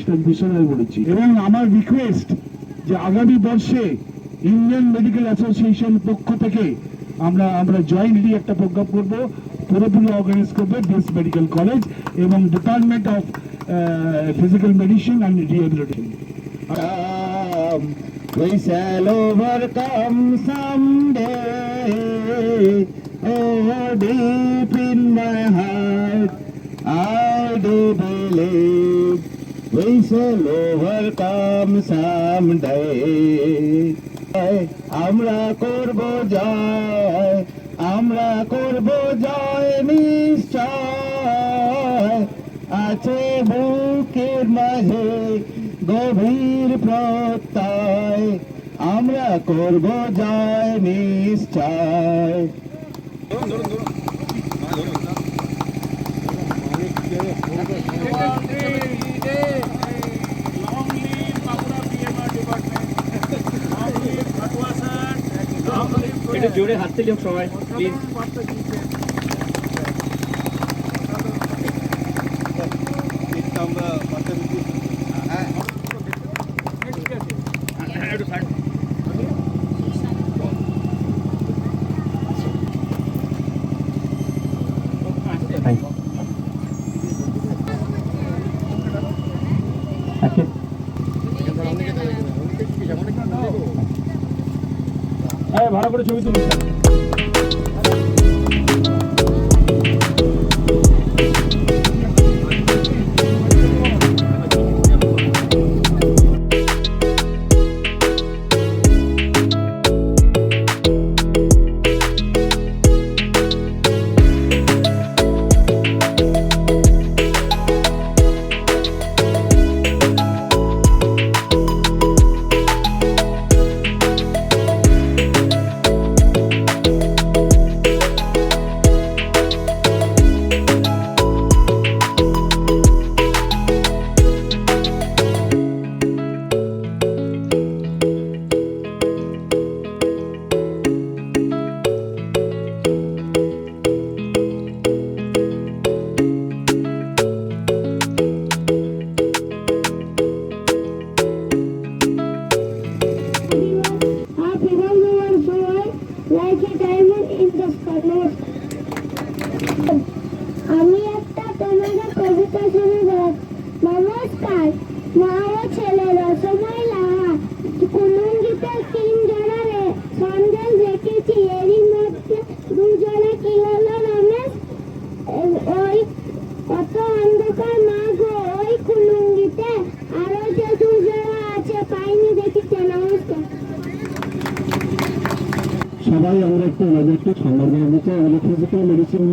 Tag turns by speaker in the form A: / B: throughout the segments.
A: Transmission আমি বলেছি এবং আমার রিকোয়েস্ট যে আগামী বর্ষে ইন্ডিয়ান মেডিকেল অ্যাসোসিয়েশন পক্ষ থেকে আমরা আমরা জয়েন্টলি একটা প্রোগ্রাম করব পুরোপুরি অর্গানাইজ করবে দিস মেডিকেল কলেজ এবং department of physical medicine and rehabilitation
B: come. We shall overcome someday. Oh, deep in my shall overcome someday. আমরা করব জয় আমরা করব জয় নিশ্চয় আছে বুকের মাঝে গভীর প্রত্যয়, আমরা করব জয় নিশ্চয়।
C: জোরে হাত তুলি সবাই প্লিজ
A: হ্যাঁ ভালো করে ছবি তুলুন
D: Happy Ramadan boy, like a diamond in the sky. আমি একটা তোমাদের কবিতা শুনব নমস্কার মা ও ছেলেরা সময় লাগা কুলুঙ্গিতে তিন
A: সবাই আমরা একটু একটু সম্বর্ধনা দিতে আমাদের ফিজিক্যাল মেডিসিন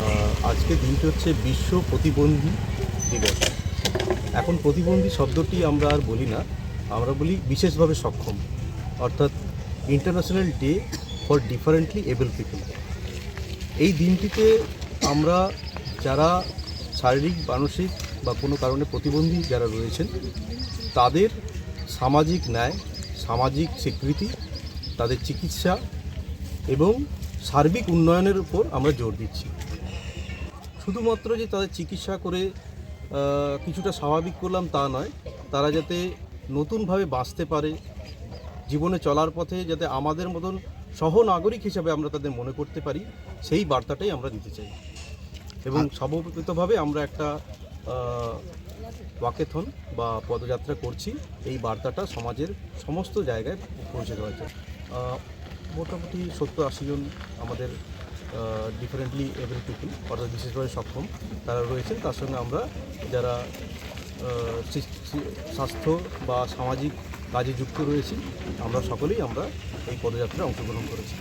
E: আহ, আজকের দিনটি হচ্ছে বিশ্ব প্রতিবন্ধী দিবস। এখন প্রতিবন্ধী শব্দটি আমরা আর বলি না আমরা বলি বিশেষভাবে সক্ষম অর্থাৎ international day for differently able people এই দিনটিতে আমরা যারা শারীরিক মানসিক বা কোনো কারণে প্রতিবন্ধী যারা রয়েছেন তাদের সামাজিক ন্যায় সামাজিক স্বীকৃতি তাদের চিকিৎসা এবং সার্বিক উন্নয়নের উপর আমরা জোর দিচ্ছি। শুধুমাত্র যে তাদের চিকিৎসা করে কিছুটা স্বাভাবিক করলাম তা নয় তারা যাতে নতুনভাবে বাঁচতে পারে জীবনে চলার পথে যাতে আমাদের মতন সহ নাগরিক হিসাবে আমরা তাদের মনে করতে পারি সেই বার্তাটাই আমরা দিতে চাই। এবং সমবেতভাবে আমরা একটা ওয়াকেথন বা পদযাত্রা করছি। এই বার্তাটা সমাজের সমস্ত জায়গায় পৌঁছে জন্য। আহ, মোটামুটি সত্তর আশি জন আমাদের ডিফারেন্টলি এভরি পিপুল অর্থাৎ বিশেষভাবে সক্ষম তারা রয়েছেন তার সঙ্গে আমরা যারা স্বাস্থ্য বা সামাজিক কাজে যুক্ত রয়েছি আমরা সকলেই আমরা এই পদযাত্রায় অংশগ্রহণ করেছি।